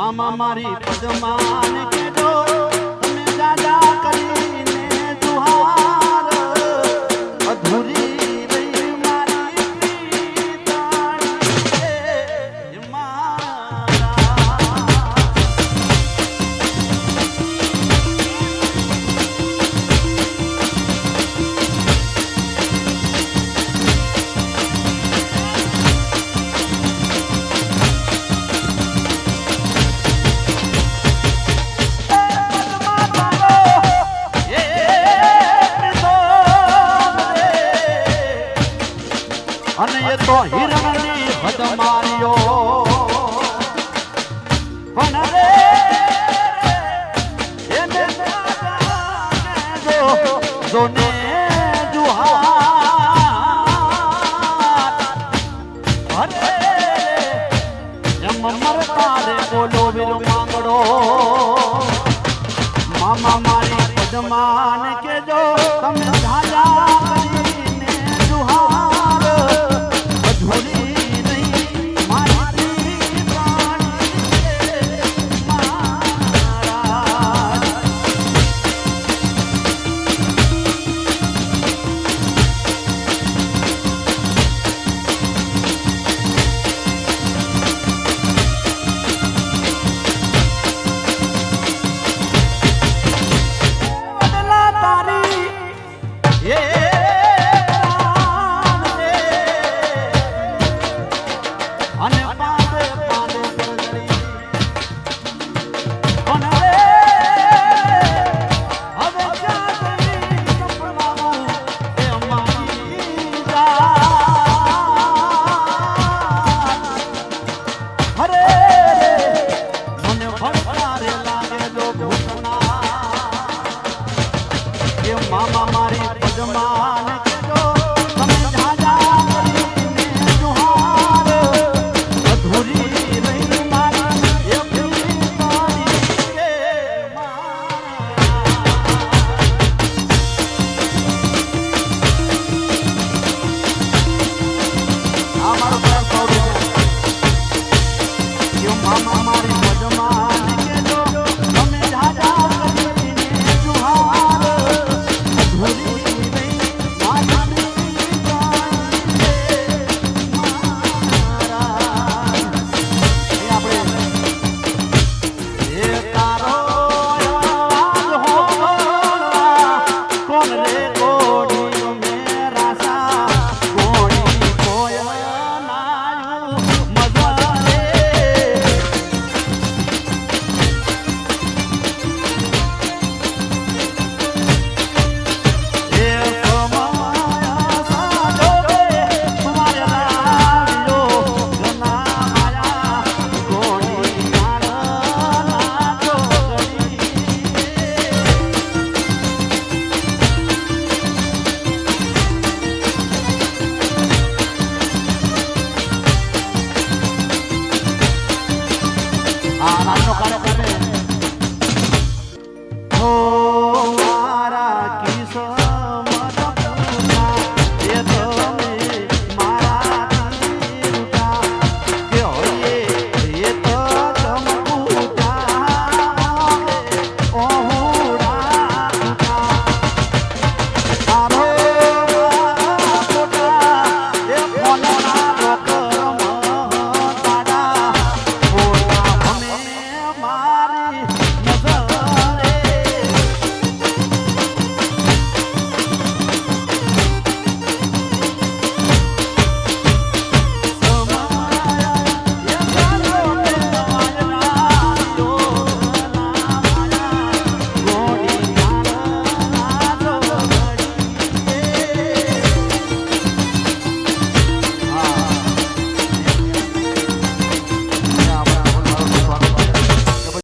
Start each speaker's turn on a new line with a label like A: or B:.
A: મામા મારી પદમાન કેડો તમે દાદા કરીને માર્યો. પણ રે એને જો જોને મામા મારી પદમાન કે મામા મારી પદમાન આ નાનો કાર્યક્રમ